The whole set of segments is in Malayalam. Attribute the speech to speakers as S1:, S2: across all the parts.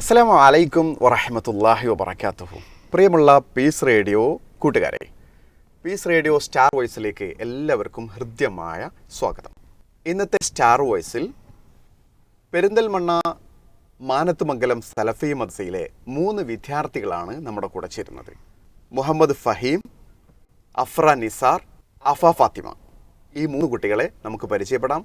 S1: അസ്സലാമു വലൈക്കും വറഹമത്തല്ലാഹി വബർക്കാത്തുഹു പ്രിയമുള്ള പീസ് റേഡിയോ കൂട്ടുകാരെ പീസ് റേഡിയോ സ്റ്റാർ വോയിസിലേക്ക് എല്ലാവർക്കും ഹൃദ്യമായ സ്വാഗതം. ഇന്നത്തെ സ്റ്റാർ വോയിസിൽ പെരിന്തൽമണ്ണ മാനത്തുമംഗലം സലഫി മദ്സയിലെ മൂന്ന് വിദ്യാർത്ഥികളാണ് നമ്മുടെ കൂടെ ചേരുന്നത്. മുഹമ്മദ് ഫഹീം അഫ്ര നിസാർ അഫ ഫാത്തിമ. ഈ മൂന്ന് കുട്ടികളെ നമുക്ക് പരിചയപ്പെടാം.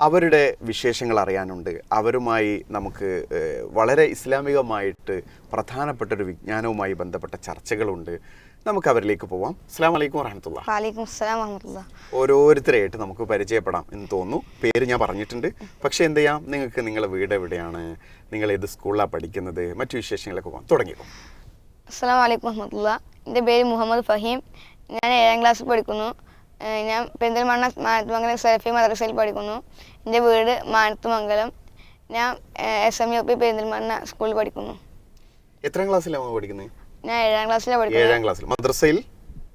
S1: അവരുടെ വിശേഷങ്ങൾ അറിയാനുണ്ട്. അവരുമായി നമുക്ക് വളരെ ഇസ്ലാമികമായിട്ട് പ്രധാനപ്പെട്ട ഒരു വിജ്ഞാനവുമായി ബന്ധപ്പെട്ട ചർച്ചകളുണ്ട്. നമുക്ക് അവരിലേക്ക് പോവാം. അസ്ലാം വലൈക്കും വറഹമത്തുള്ള ഓരോരുത്തരെയായിട്ട് നമുക്ക് പരിചയപ്പെടാം എന്ന് തോന്നുന്നു. പേര് ഞാൻ പറഞ്ഞിട്ടുണ്ട്. പക്ഷേ എന്ത് ചെയ്യാം? നിങ്ങൾക്ക് നിങ്ങളുടെ വീട് എവിടെയാണ്? നിങ്ങൾ ഏത് സ്കൂളിലാണ് പഠിക്കുന്നത്? മറ്റു വിശേഷങ്ങളൊക്കെ പോകാം തുടങ്ങിക്കോ
S2: അസ്സലാം വലൈക്കും വറഹമത്തുള്ള എന്റെ പേര് മുഹമ്മദ് ഫഹീം. ഞാൻ ഏഴാം ക്ലാസ്സിൽ പഠിക്കുന്നു. ഞാൻ പെരിന്തൽമണ്ണ മാനത്തുമംഗലം സെൽഫി മദ്രസയിൽ പഠിക്കുന്നു. എന്റെ വീട് മാനത്തുമംഗലം. ഞാൻ S M U P Perinthalmanna സ്കൂളിൽ പഠിക്കുന്നു.
S1: എത്രാം ക്ലാസ്സിലാണ് പഠിക്കുന്നത്
S2: ഞാൻ ഏഴാം ക്ലാസ്സിലാണ് പഠിക്കുന്നത്.
S1: ഏഴാം ക്ലാസ്സിൽ. മദ്രസയിൽ?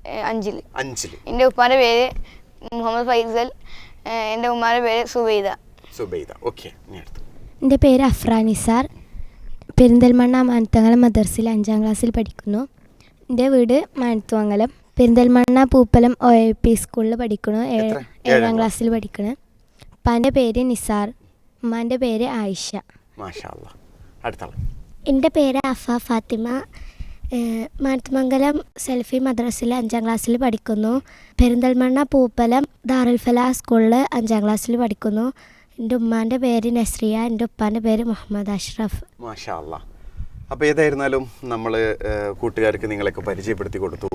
S2: അഞ്ചിൽ
S1: അഞ്ചിൽ
S2: എന്റെ ഉപ്പാന്റെ പേര് മുഹമ്മദ് ഫൈസൽ എന്റെ ഉമ്മാന്റെ പേര് സുബൈദ.
S1: സുബൈദ. ഓക്കെ
S3: എന്റെ പേര് അഫ്ര നിസാർ പെരിന്തൽമണ്ണ മാനത്തങ്ങലം മദർസിൽ അഞ്ചാം ക്ലാസ്സിൽ പഠിക്കുന്നു. എന്റെ വീട് Manathumangalam. Perinthalmanna Poopalam O A P സ്കൂളിൽ പഠിക്കുന്നു. ഏഴ്- ക്ലാസ്സിൽ പഠിക്കുന്നു ഉപ്പാന്റെ പേര് നിസാർ ഉമ്മാന്റെ പേര് ആയിഷ.
S1: മാഷാ അല്ലാ അടുത്ത ആൾ
S4: എന്റെ പേര് അഫ ഫാത്തിമ. ഏഹ് മാനത്തുമംഗലം സെൽഫി മദ്രസിൽ അഞ്ചാം ക്ലാസ്സിൽ പഠിക്കുന്നു. പെരിന്തൽമണ്ണ പൂപ്പലം ദാറുൽഫല സ്കൂളിൽ അഞ്ചാം ക്ലാസ്സിൽ പഠിക്കുന്നു. എന്റെ ഉമ്മാന്റെ പേര് നസ്രിയ എന്റെ ഉപ്പാന്റെ പേര് മുഹമ്മദ് അഷ്റഫ്.
S1: മാഷാ അല്ലാ അപ്പോൾ ഏതായിരുന്നാലും നമ്മൾ കൂട്ടുകാർക്ക് നിങ്ങളെയൊക്കെ പരിചയപ്പെടുത്തി കൊടുത്തു.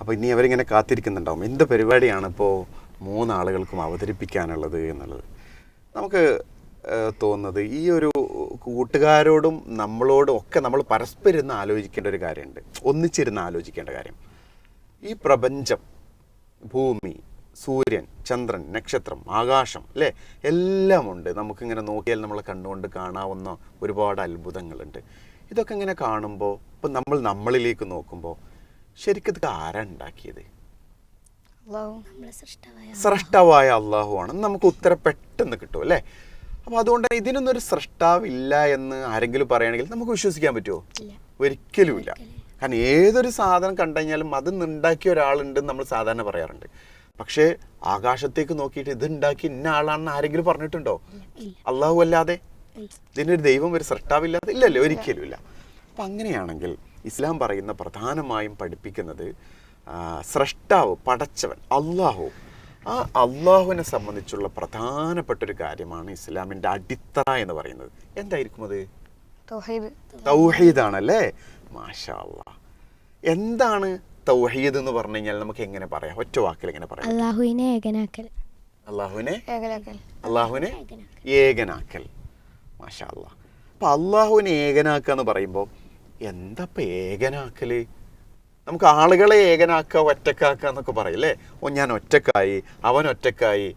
S1: അപ്പോൾ ഇനി അവരിങ്ങനെ കാത്തിരിക്കുന്നുണ്ടാവും. എന്ത് പരിപാടിയാണ് ഇപ്പോൾ മൂന്നാളുകൾക്കും അവതരിപ്പിക്കാനുള്ളത് എന്നുള്ളത്. നമുക്ക് തോന്നുന്നത് ഈ ഒരു കൂട്ടുകാരോടും നമ്മളോടും ഒക്കെ നമ്മൾ പരസ്പരം ആലോചിക്കേണ്ട ഒരു കാര്യമുണ്ട്. ഒന്നിച്ചിരുന്ന് ആലോചിക്കേണ്ട കാര്യം. ഈ പ്രപഞ്ചം ഭൂമി സൂര്യൻ ചന്ദ്രൻ നക്ഷത്രം ആകാശം അല്ലേ? എല്ലാം ഉണ്ട് നമുക്കിങ്ങനെ നോക്കിയാൽ നമ്മൾ കണ്ടുകൊണ്ട് കാണാവുന്ന ഒരുപാട് അത്ഭുതങ്ങളുണ്ട്. ഇതൊക്കെ ഇങ്ങനെ കാണുമ്പോൾ ഇപ്പം നമ്മൾ നമ്മളിലേക്ക് നോക്കുമ്പോൾ ശരിക്കും ഇതൊക്കെ ആരാ ഉണ്ടാക്കിയത്?
S2: അള്ളാഹു.
S1: ആണ് നമുക്ക് ഉത്തരം പെട്ടെന്ന് കിട്ടും അല്ലേ? അപ്പോൾ അതുകൊണ്ട് ഇതിനൊന്നും ഒരു സൃഷ്ടാവില്ല എന്ന് ആരെങ്കിലും പറയുകയാണെങ്കിൽ നമുക്ക് വിശ്വസിക്കാൻ പറ്റുമോ ഒരിക്കലുമില്ല കാരണം ഏതൊരു സാധനം കണ്ടു കഴിഞ്ഞാലും അത് ഉണ്ടാക്കിയ ഒരാളുണ്ടെന്ന് നമ്മൾ സാധാരണ പറയാറുണ്ട്. പക്ഷേ ആകാശത്തേക്ക് നോക്കിയിട്ട് ഇത് ഉണ്ടാക്കി ഇന്ന ആളാണെന്ന് ആരെങ്കിലും പറഞ്ഞിട്ടുണ്ടോ? അള്ളാഹു അല്ലാതെ? ഇതിനൊരു ദൈവം ഒരു സൃഷ്ടാവില്ലാതെ? ഇല്ലല്ലോ? ഒരിക്കലും ഇല്ല. അപ്പം അങ്ങനെയാണെങ്കിൽ ഇസ്ലാം പറയുന്ന പ്രധാനമായും പഠിപ്പിക്കുന്നത് സ്രഷ്ടാവ് പടച്ചവൻ അള്ളാഹു. ആ അള്ളാഹുവിനെ സംബന്ധിച്ചുള്ള പ്രധാനപ്പെട്ട ഒരു കാര്യമാണ് ഇസ്ലാമിന്റെ അടിത്തറ എന്ന് പറയുന്നത്. എന്തായിരിക്കും അത്?
S2: തൗഹീദ്.
S1: തൗഹീദാണല്ലേ? മാഷാ എന്താണ് തൗഹീദ് എന്ന് പറഞ്ഞു കഴിഞ്ഞാൽ നമുക്ക് എങ്ങനെ പറയാം? ഒറ്റ വാക്കിൽ എങ്ങനെ പറയാം?
S3: അള്ളാഹുവിനെ ഏകനാക്കൽ.
S1: അള്ളാഹുവിനെ? അള്ളാഹുവിനെ? ഏകനാക്കൽ. മാഷാ അല്ലാ അപ്പം അള്ളാഹുവിനെ ഏകനാക്കുക എന്ന് പറയുമ്പോൾ എന്താ ഇപ്പം ഏകനാക്കൽ? നമുക്ക് ആളുകളെ ഏകനാക്കുക ഒറ്റക്കാക്കുക എന്നൊക്കെ പറയില്ലേ ഓ ഞാൻ ഒറ്റക്കായി അവൻ ഒറ്റക്കായി.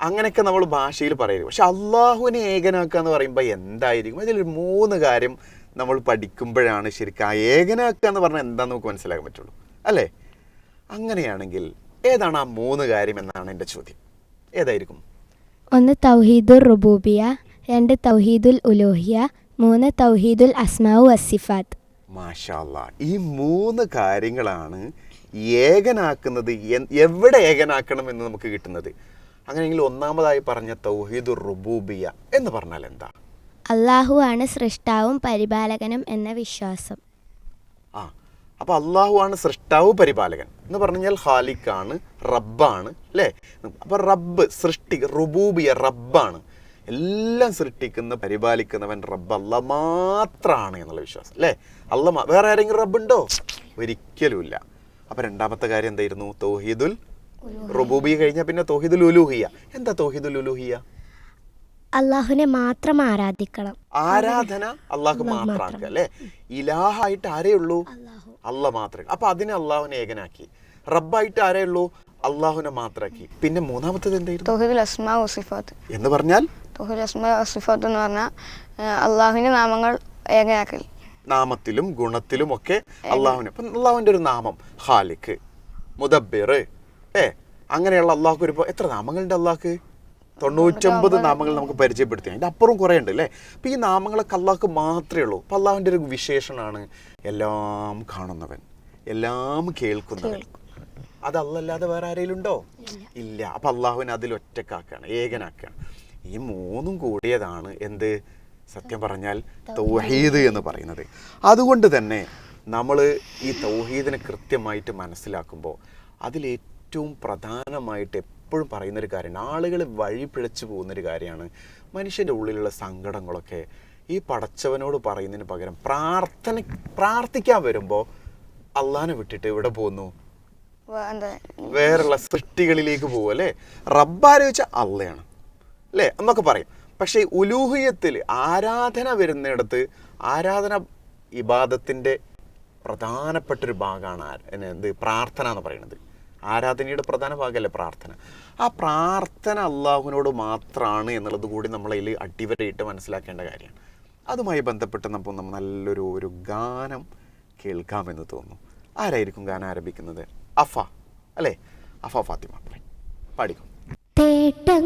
S1: അങ്ങനെയൊക്കെ നമ്മൾ ഭാഷയിൽ പറയരുത്. പക്ഷെ അള്ളാഹുവിനെ ഏകനാക്കുക എന്ന് പറയുമ്പോൾ എന്തായിരിക്കും? അതിൽ മൂന്ന് കാര്യം നമ്മൾ പഠിക്കുമ്പോഴാണ് ശരിക്കും ആ ഏകനാക്കുക എന്ന് പറഞ്ഞാൽ എന്താണെന്ന് നമുക്ക് മനസ്സിലാക്കാൻ പറ്റുള്ളൂ. അല്ലേ? അങ്ങനെയാണെങ്കിൽ ഏതാണ് ആ മൂന്ന് കാര്യം എന്നാണ് എന്റെ ചോദ്യം. ഏതായിരിക്കും?
S3: ഒന്ന് തൗഹീദുൽ റുബൂബിയ രണ്ട് തൗഹീദുൽ ഉലോഹിയ മൂന്ന് തൗഹീദുൽ അസ്മാവു അസിഫാത്ത്
S1: മാഷാല്ല. ഈ മൂന്ന് കാര്യങ്ങളാണ് ഏകനാക്കുന്നത് എവിടെ ഏകനാക്കണം എന്ന് നമുക്ക് കിട്ടുന്നത്? അങ്ങനെയെങ്കിൽ ഒന്നാമതായി പറഞ്ഞ തൗഹീദുർ റുബൂബിയ എന്ന് പറഞ്ഞാൽ എന്താ?
S3: അള്ളാഹു ആണ് സൃഷ്ടാവും പരിപാലകനും എന്ന വിശ്വാസം.
S1: ആ അപ്പോൾ അള്ളാഹുവാണ് സൃഷ്ടാവ് പരിപാലകൻ എന്ന് പറഞ്ഞാൽ ഹാലിക്കാണ് റബ്ബാണ് അല്ലേ? അപ്പോൾ റബ്ബ് സൃഷ്ടി റുബൂബിയ റബ്ബാണ്. എല്ലാം സൃഷ്ടിക്കുന്ന പരിപാലിക്കുന്നവൻ റബ്ബ് അല്ല മാത്രമാണ് എന്നുള്ള വിശ്വാസം അല്ലേ? അല്ല വേറെ ആരെങ്കിലും റബ്ബുണ്ടോ? ഒരിക്കലുമില്ല. അപ്പോൾ രണ്ടാമത്തെ കാര്യം എന്തായിരുന്നു? തോഹീദുൽ റുബൂബിയ കഴിഞ്ഞാൽ പിന്നെ തോഹീദുൽ ഉലൂഹിയ. എന്താ തോഹീദുൽ ഉലൂഹിയ?
S4: അള്ളാഹുനെ മാത്രം ആരാധിക്കണം.
S1: ആരാധന അള്ളാഹു മാത്രമാക്കുക അല്ലേ? ഇലാഹായിട്ട് ആരേ ഉള്ളൂ? അല്ല മാത്രം. അപ്പൊ അതിനെ അള്ളാഹുനെ ഏകനാക്കി. റബ്ബായിട്ട് ആരേ ഉള്ളൂ? അള്ളാഹുനെ മാത്രമാക്കി. പിന്നെ മൂന്നാമത്തത് എന്തായിരുന്നു?
S2: തൗഹീദുൽ അസ്മാ വസിഫാത്ത്
S1: എന്ന് പറഞ്ഞാൽ?
S2: അള്ളാഹുവിന്റെ അസ്മാ വസിഫാത്ത് എന്ന് പറഞ്ഞാൽ അള്ളാഹുവിന്റെ നാമങ്ങൾ ഏകനാക്കൽ.
S1: നാമത്തിലും ഗുണത്തിലും ഒക്കെ അള്ളാഹുവിന്. അപ്പൊ അള്ളാഹുവിന്റെ ഒരു നാമം ഖാലിഖ് മുദബ്ബിർ ഏ അങ്ങനെയുള്ള അള്ളാഹുക്ക് ഒരു എത്ര നാമങ്ങളുണ്ട് അള്ളാഹ്ക്ക്? തൊണ്ണൂറ്റൊമ്പത് നാമങ്ങൾ നമുക്ക് പരിചയപ്പെടുത്തി അതിന്റെ അപ്പുറം കുറേ ഉണ്ട് അല്ലേ അപ്പം ഈ നാമങ്ങളൊക്കെ അള്ളാഹ്ക്ക് മാത്രമേ ഉള്ളൂ. അപ്പം അള്ളാഹുവിന്റെ ഒരു വിശേഷണമാണ് എല്ലാം കാണുന്നവൻ എല്ലാം കേൾക്കുന്നവൻ. അത് അല്ലല്ലാതെ വേറെ ആരെങ്കിലും ഉണ്ടോ? ഇല്ല. അപ്പം അള്ളാഹുവിനെ അതിൽ ഒറ്റക്കാക്കുകയാണ് ഏകനാക്കുകയാണ്. ഈ മൂന്നും കൂടിയതാണ് എന്ത്? സത്യം പറഞ്ഞാൽ തൗഹീദ്. എന്ന് പറയുന്നത്. അതുകൊണ്ട് തന്നെ നമ്മൾ ഈ തൗഹീദിനെ കൃത്യമായിട്ട് മനസ്സിലാക്കുമ്പോൾ അതിലേറ്റവും പ്രധാനമായിട്ട് എപ്പോഴും പറയുന്നൊരു കാര്യമാണ് ആളുകൾ വഴിപിഴച്ചു പോകുന്നൊരു കാര്യമാണ് മനുഷ്യന്റെ ഉള്ളിലുള്ള സങ്കടങ്ങളൊക്കെ ഈ പടച്ചവനോട് പറയുന്നതിന് പകരം പ്രാർത്ഥന പ്രാർത്ഥിക്കാൻ വരുമ്പോൾ അള്ളാനെ വിട്ടിട്ട് ഇവിടെ പോകുന്നു? വേറെയുള്ള സൃഷ്ടികളിലേക്ക് പോകും അല്ലേ? റബ്ബാരെ വെച്ചാൽ അള്ളയാണ്. അല്ലേ? എന്നൊക്കെ പറയും പക്ഷേ ഉലൂഹിയത്തിൽ ആരാധന വരുന്നിടത്ത് ആരാധന ഇബാദത്തിന്റെ പ്രധാനപ്പെട്ടൊരു ഭാഗമാണ് എന്ത്? പ്രാർത്ഥന എന്ന് പറയുന്നത്. ആരാധനയുടെ പ്രധാന ഭാഗമല്ലേ പ്രാർത്ഥന. ആ പ്രാർത്ഥന അള്ളാഹുവിനോട് മാത്രമാണ് എന്നുള്ളത് കൂടി നമ്മളതിൽ അടിവരയിട്ട് മനസ്സിലാക്കേണ്ട കാര്യമാണ്. അതുമായി ബന്ധപ്പെട്ട് നമുക്ക് നല്ലൊരു ഒരു ഗാനം കേൾക്കാമെന്ന് തോന്നുന്നു. ആരായിരിക്കും ഗാനം ആരംഭിക്കുന്നത്? അഫ. അല്ലേ? അഫ ഫാത്തിമ. പാടിക്കും
S4: തേട്ടങ്ങളെല്ലാം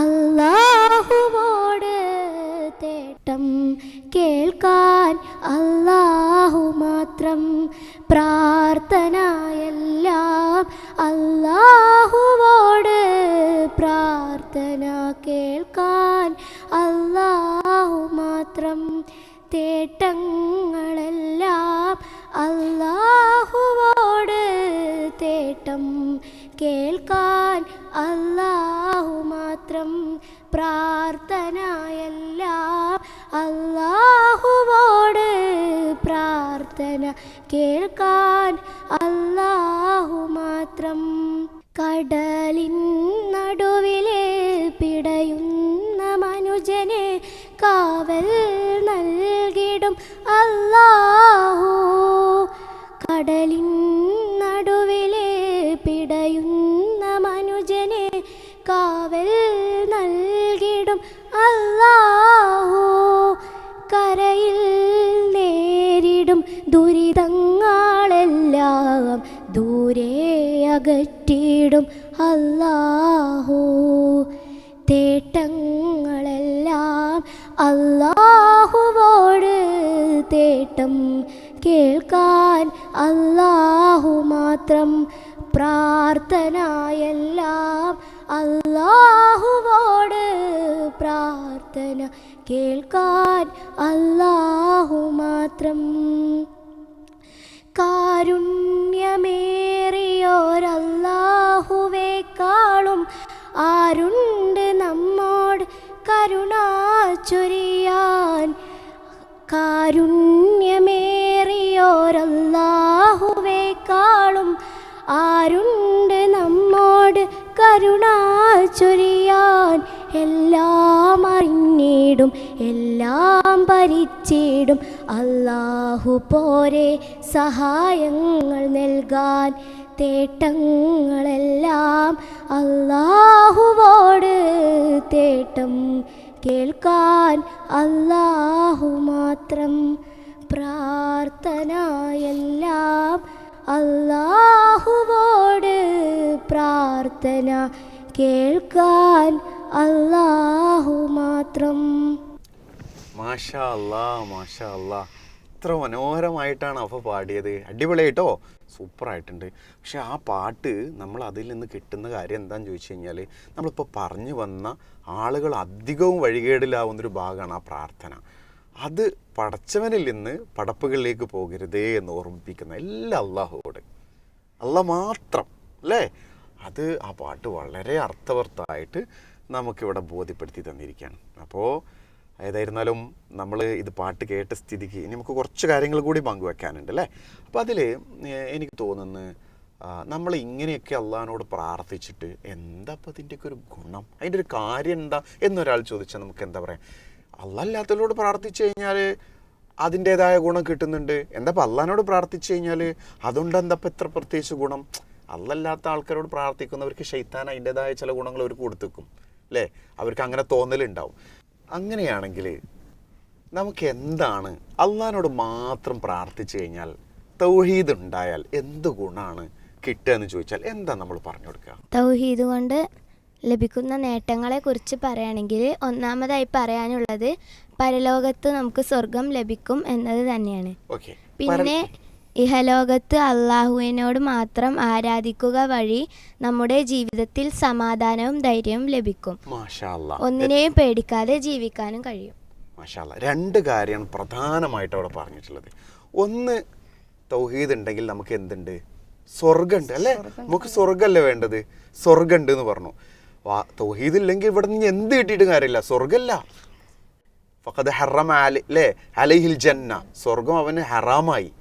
S4: അല്ലാഹുവോട് തേട്ടം കേൾക്കാൻ അല്ലാഹു മാത്രം പ്രാർത്ഥനയെല്ലാം അല്ലാഹുവോട് പ്രാർത്ഥന കേൾക്കാൻ പ്രാർത്ഥനയെല്ലാം അല്ലാഹുവോട് പ്രാർത്ഥന കേൾക്കാൻ അല്ലാഹു മാത്രം കടലിൻ അകറ്റിയിടും. അല്ലാഹു തേട്ടങ്ങളെല്ലാം അല്ലാഹുവോട് തേട്ടം കേൾക്കാൻ അല്ലാഹു മാത്രം പ്രാർത്ഥനയെല്ലാം അല്ലാഹുവോട് പ്രാർത്ഥന കേൾക്കാൻ അല്ലാഹു മാത്രം. കാരുണ്യമേറിയോരല്ലാഹുവേക്കാളും ആരുണ്ട് നമ്മോട് കരുണ കാരുണ്യമേറിയോരല്ലാഹുവേക്കാളും ആരുണ്ട് നമ്മോട് കരുണ ചൊരിയാൻ? എല്ലാം അറിഞ്ഞിടും എല്ലാം ഭരിച്ചിടും അല്ലാഹു പോരെ സഹായങ്ങൾ നൽകാൻ തേട്ടങ്ങളെല്ലാം അല്ലാഹുവോട് തേട്ടം കേൾക്കാൻ അല്ലാഹു മാത്രം പ്രാർത്ഥനയെല്ലാം അല്ലാഹുവോട് പ്രാർത്ഥന കേൾക്കാൻ അല്ലാഹു മാത്രം.
S1: ഇത്ര മനോഹരമായിട്ടാണ് അഫ പാടിയത്. അടിപൊളിയായിട്ടോ സൂപ്പറായിട്ടുണ്ട്. പക്ഷെ ആ പാട്ട് നമ്മൾ അതിൽ നിന്ന് കിട്ടുന്ന കാര്യം എന്താണെന്ന് ചോദിച്ചു കഴിഞ്ഞാൽ നമ്മളിപ്പോൾ പറഞ്ഞു വന്ന ആളുകൾ അധികവും വഴികേടിലാവുന്നൊരു ഭാഗമാണ് ആ പ്രാർത്ഥന. അത് പടച്ചവനിൽ നിന്ന് പടപ്പുകളിലേക്ക് പോകരുതേ എന്ന് ഓർമ്മിപ്പിക്കുന്ന എല്ലാ അള്ളാഹുവോട് അല്ല മാത്രം അല്ലേ? അത് ആ പാട്ട് വളരെ അർത്ഥവത്തായിട്ട് നമുക്കിവിടെ ബോധ്യപ്പെടുത്തി തന്നിരിക്കുകയാണ്. അപ്പോൾ ഏതായിരുന്നാലും നമ്മൾ ഇത് പാട്ട് കേട്ട സ്ഥിതിക്ക് ഇനി നമുക്ക് കുറച്ച് കാര്യങ്ങൾ കൂടി പങ്കുവെക്കാനുണ്ട് അല്ലേ? അപ്പോൾ അതിൽ എനിക്ക് തോന്നുന്നു നമ്മൾ ഇങ്ങനെയൊക്കെ അള്ളഹാനോട് പ്രാർത്ഥിച്ചിട്ട് എന്താ അപ്പോൾ അതിന്റെയൊക്കെ ഒരു ഗുണം? അതിന്റെ ഒരു കാര്യം എന്താ? എന്നൊരാൾ ചോദിച്ചാൽ നമുക്ക് എന്താ പറയുക അള്ളല്ലാത്തവരോട് പ്രാർത്ഥിച്ചു കഴിഞ്ഞാൽ അതിന്റേതായ ഗുണം കിട്ടുന്നുണ്ട്. എന്താ ഇപ്പം അള്ളഹാനോട് പ്രാർത്ഥിച്ചു കഴിഞ്ഞാൽ അതുകൊണ്ട് എന്താ ഇപ്പം എത്ര പ്രത്യേകിച്ച് ഗുണം? അല്ലല്ലാത്ത ആൾക്കാരോട് പ്രാർത്ഥിക്കുന്നവർക്ക് ഷെയ്ത്താൻ അതിന്റെതായ ചില ഗുണങ്ങൾ അവർക്ക് കൊടുത്തേക്കും. അല്ലേ അവർക്ക് അങ്ങനെ തോന്നലുണ്ടാവും. അങ്ങനെയാണെങ്കിൽ നമുക്ക് എന്താണ് അള്ളഹാനോട് മാത്രം പ്രാർത്ഥിച്ചു കഴിഞ്ഞാൽ തൗഹീദ് ഉണ്ടായാൽ എന്ത് ഗുണമാണ് കിട്ടുക എന്ന് ചോദിച്ചാൽ എന്താ നമ്മൾ പറഞ്ഞു കൊടുക്കുക?
S3: തൗഹീദ് കൊണ്ട് ലഭിക്കുന്ന നേട്ടങ്ങളെ കുറിച്ച് പറയുകയാണെങ്കിൽ ഒന്നാമതായി പറയാനുള്ളത് പരലോകത്ത് നമുക്ക് സ്വർഗം ലഭിക്കും എന്നത് തന്നെയാണ്. പിന്നെ ഇഹലോകത്ത് അള്ളാഹുവിനോട് മാത്രം ആരാധിക്കുക വഴി നമ്മുടെ ജീവിതത്തിൽ സമാധാനവും ധൈര്യവും ലഭിക്കും. ഒന്നിനെയും പേടിക്കാതെ ജീവിക്കാനും കഴിയും.
S1: രണ്ട് കാര്യമാണ് പ്രധാനമായിട്ട് അവിടെ പറഞ്ഞിട്ടുള്ളത്. ഒന്ന് തൗഹീദ് ഉണ്ടെങ്കിൽ നമുക്ക് എന്തുണ്ട്? സ്വർഗമുണ്ട് അല്ലേ? നമുക്ക് സ്വർഗമല്ലേ വേണ്ടത്? സ്വർഗമുണ്ട് എന്ന് പറഞ്ഞു. തൗഹീദ് ഇല്ലെങ്കിൽ ഇവിടെ നിന്ന് എന്ത് കിട്ടിയിട്ട് കാര്യമില്ല. സ്വർഗമല്ല ഫഖദ് ഹറം അലി അല്ലേ? അലൈഹിൽ ജന്ന. സ്വർഗം അവന് ഹറാമായി.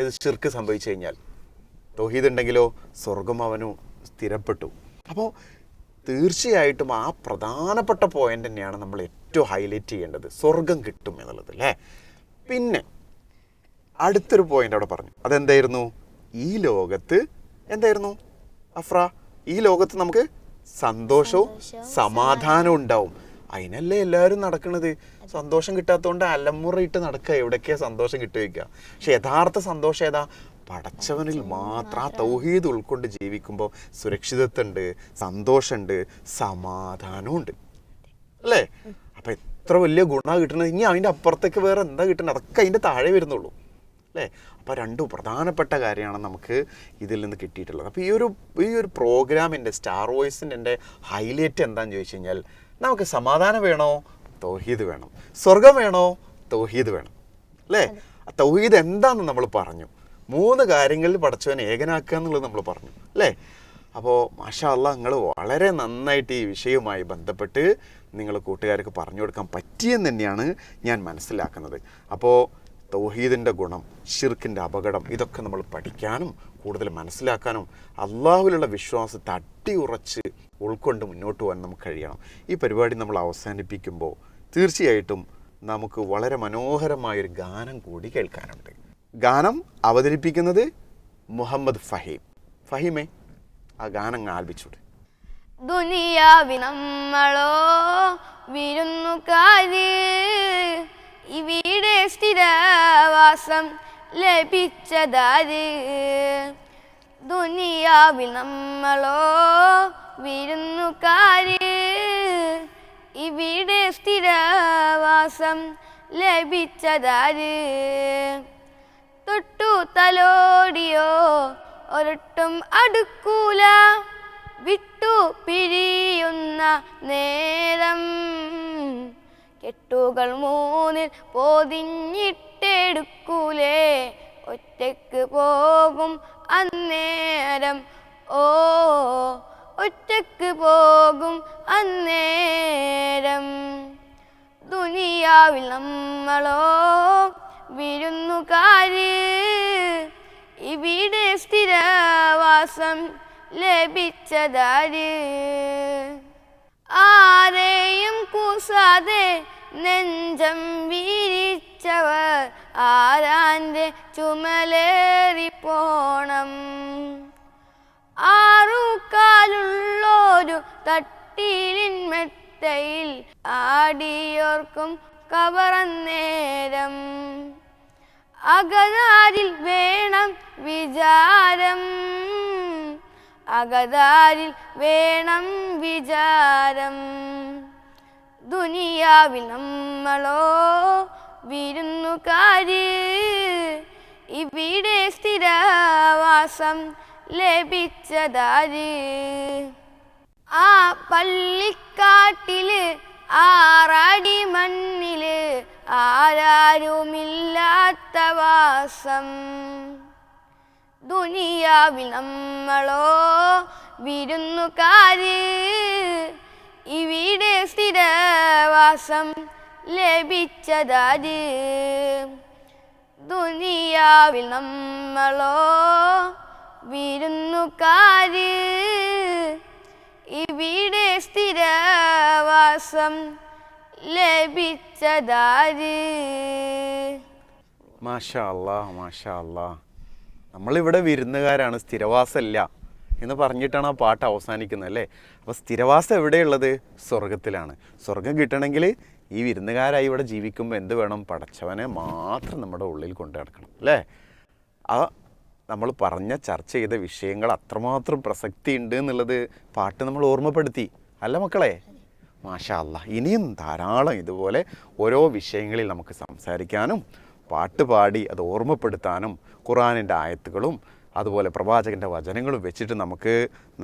S1: ഏത് ഷിർക്ക് സംഭവിച്ചു കഴിഞ്ഞാൽ? തൗഹീദ് ഉണ്ടെങ്കിലോ സ്വർഗം അവനു സ്ഥിരപ്പെട്ടു. അപ്പോൾ തീർച്ചയായിട്ടും ആ പ്രധാനപ്പെട്ട പോയിന്റ് തന്നെയാണ് നമ്മൾ ഏറ്റവും ഹൈലൈറ്റ് ചെയ്യേണ്ടത്. സ്വർഗം കിട്ടും എന്നുള്ളത് അല്ലേ? പിന്നെ അടുത്തൊരു പോയിന്റ് അവിടെ പറഞ്ഞു. അതെന്തായിരുന്നു? ഈ ലോകത്ത് എന്തായിരുന്നു? അഫ്ര ഈ ലോകത്ത് നമുക്ക് സന്തോഷവും സമാധാനവും ഉണ്ടാവും. അതിനല്ലേ എല്ലാവരും നടക്കുന്നത് സന്തോഷം കിട്ടാത്തതുകൊണ്ട് അലമുറയിട്ട് നടക്കുക എവിടേക്കാ സന്തോഷം കിട്ടുക പക്ഷെ യഥാർത്ഥ സന്തോഷം ഏതാ? പടച്ചവനിൽ മാത്രം ആ തൗഹീദ് ഉൾക്കൊണ്ട് ജീവിക്കുമ്പോൾ സുരക്ഷിതത്വമുണ്ട് സന്തോഷമുണ്ട് സമാധാനമുണ്ട് അല്ലേ? അപ്പം എത്ര വലിയ ഗുണ കിട്ടുന്നത് ഇനി അതിന്റെ അപ്പുറത്തേക്ക് വേറെ എന്താ കിട്ടുന്നത് അതൊക്കെ അതിന്റെ താഴെ വരുന്നുള്ളൂ. അല്ലേ? അപ്പോൾ രണ്ട് പ്രധാനപ്പെട്ട കാര്യമാണ് നമുക്ക് ഇതിൽ നിന്ന് കിട്ടിയിട്ടുള്ളത്. അപ്പോൾ ഈ ഒരു ഈ ഒരു പ്രോഗ്രാമിന്റെ സ്റ്റാർ വോയിസിന്റെ എന്റെ ഹൈലൈറ്റ് എന്താണെന്ന് ചോദിച്ചു കഴിഞ്ഞാൽ നമുക്ക് സമാധാനം വേണോ? തൗഹീദ് വേണം. സ്വർഗം വേണോ? തൗഹീദ് വേണം. അല്ലേ? തൗഹീദ് എന്താണെന്ന് നമ്മൾ പറഞ്ഞു. മൂന്ന് കാര്യങ്ങളിൽ പഠിച്ചവനെ ഏകനാക്കുക എന്നുള്ളത് നമ്മൾ പറഞ്ഞു. അല്ലേ? അപ്പോൾ മാഷാ അല്ല നിങ്ങൾ വളരെ നന്നായിട്ട് ഈ വിഷയവുമായി ബന്ധപ്പെട്ട് നിങ്ങൾ കൂട്ടുകാർക്ക് പറഞ്ഞു കൊടുക്കാൻ പറ്റിയെന്ന് തന്നെയാണ് ഞാൻ മനസ്സിലാക്കുന്നത്. അപ്പോൾ തൗഹീദിന്റെ ഗുണം ഷിർക്കിന്റെ അപകടം ഇതൊക്കെ നമ്മൾ പഠിക്കാനും കൂടുതൽ മനസ്സിലാക്കാനും അള്ളാഹുവിലുള്ള വിശ്വാസത്തെ അട്ടി ഉറച്ച് ഉൾക്കൊണ്ട് മുന്നോട്ട് പോകാൻ നമുക്ക് കഴിയണം. ഈ പരിപാടി നമ്മൾ അവസാനിപ്പിക്കുമ്പോൾ തീർച്ചയായിട്ടും നമുക്ക് വളരെ മനോഹരമായൊരു ഗാനം കൂടി കേൾക്കാനുണ്ട്. ഗാനം അവതരിപ്പിക്കുന്നത് മുഹമ്മദ് ഫഹീം. ഫഹീമേ ആ ഗാനം ആൽപ്പിച്ചൂടെ
S2: ദുനിയാവി വിരുന്നുകാര് ഇവിടെ സ്ഥിരവാസം ലഭിച്ചതാര്? ദുനിയാവിൽ നമ്മളോ വിരുന്നുകാര്. ഇവിടെ സ്ഥിരവാസം ലഭിച്ചതാര്? തൊട്ടു തലോടിയോ ഒരൊട്ടും അടുക്കൂല. വിട്ടു പിരിയുന്ന നേരം. കെട്ടുകൾ മൂന്നിൽ പൊതിഞ്ഞിട്ടെടുക്കൂലേ. ഒറ്റയ്ക്ക് പോകും അന്നേരം. ഓ ഒറ്റയ്ക്ക് പോകും അന്നേരം. ദുനിയാവിൽ നമ്മളോ വിരുന്നുകാര് ഇവിടെ സ്ഥിരവാസം ലഭിച്ചതാര്? ആരെയും കൂസാതെ നെഞ്ചം വീരിച്ചവർ. ആരാന്റെ ചുമലേറി മെത്തയിൽ ആടിയോർക്കും കവറന്നേരം. അകതാരിൽ വേണം വിചാരം. അകതാരിൽ വേണം വിചാരം. ദുനിയാവിൽ നമ്മളോ വിരുന്നുകാര് ഇവിടെ സ്ഥിരവാസം ലഭിച്ചതാര്? ആ പള്ളിക്കാട്ടിൽ ആറാടി മണ്ണിൽ ആരാരുമില്ലാത്ത വാസം. ദുനിയാവിൽ നമ്മളോ വിരുന്നുകാര് ഇവിടെ സ്ഥിരവാസം ലഭിച്ചതാര്? ദുനിയാവിൽ നമ്മളോ വിരുന്നുകാര് ഇവിടെ സ്ഥിരവാസം ലഭിച്ചതാര്?
S1: നമ്മളിവിടെ വിരുന്നുകാരാണ് സ്ഥിരവാസമല്ല എന്ന് പറഞ്ഞിട്ടാണ് ആ പാട്ട് അവസാനിക്കുന്നത് അല്ലേ? അപ്പോൾ സ്ഥിരവാസം എവിടെയുള്ളത്? സ്വർഗത്തിലാണ്. സ്വർഗം കിട്ടണമെങ്കിൽ ഈ വിരുന്നുകാരായി ഇവിടെ ജീവിക്കുമ്പോൾ എന്ത് വേണം? പടച്ചവനെ മാത്രം നമ്മുടെ ഉള്ളിൽ കൊണ്ടു നടക്കണം അല്ലേ? ആ നമ്മൾ പറഞ്ഞ ചർച്ച ചെയ്ത വിഷയങ്ങൾ അത്രമാത്രം പ്രസക്തി ഉണ്ട് എന്നുള്ളത് പാട്ട് നമ്മൾ ഓർമ്മപ്പെടുത്തി. അല്ല മക്കളെ? മാഷാ അല്ല ഇനിയും ധാരാളം ഇതുപോലെ ഓരോ വിഷയങ്ങളിൽ നമുക്ക് സംസാരിക്കാനും പാട്ട് പാടി അത് ഓർമ്മപ്പെടുത്താനും ഖുറാനിന്റെ ആയത്തുകളും അതുപോലെ പ്രവാചകന്റെ വചനങ്ങളും വെച്ചിട്ട് നമുക്ക്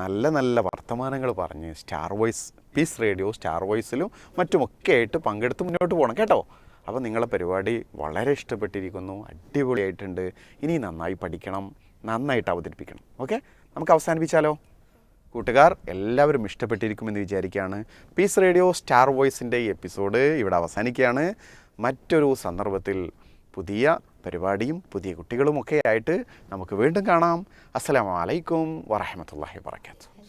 S1: നല്ല നല്ല വർത്തമാനങ്ങൾ പറഞ്ഞ് Star Voice Peace Radio Star വോയിസിലും മറ്റുമൊക്കെ ആയിട്ട് പങ്കെടുത്ത് മുന്നോട്ട് പോകണം. കേട്ടോ? അപ്പോൾ നിങ്ങളെ പരിപാടി വളരെ ഇഷ്ടപ്പെട്ടിരിക്കുന്നു അടിപൊളിയായിട്ടുണ്ട്. ഇനി നന്നായി പഠിക്കണം നന്നായിട്ട് അവതരിപ്പിക്കണം. ഓക്കെ? നമുക്ക് അവസാനിപ്പിച്ചാലോ? കൂട്ടുകാർ എല്ലാവരും ഇഷ്ടപ്പെട്ടിരിക്കുമെന്ന് വിചാരിക്കുകയാണ്. പീസ് റേഡിയോ സ്റ്റാർ വോയിസിന്റെ ഈ എപ്പിസോഡ് ഇവിടെ അവസാനിക്കുകയാണ്. മറ്റൊരു സന്ദർഭത്തിൽ പുതിയ പരിപാടിയും പുതിയ കുട്ടികളുമൊക്കെ ആയിട്ട് നമുക്ക് വീണ്ടും കാണാം. അസ്സലാമു അലൈക്കും വറഹമത്തല്ലാഹി വാബർക്കാത്തു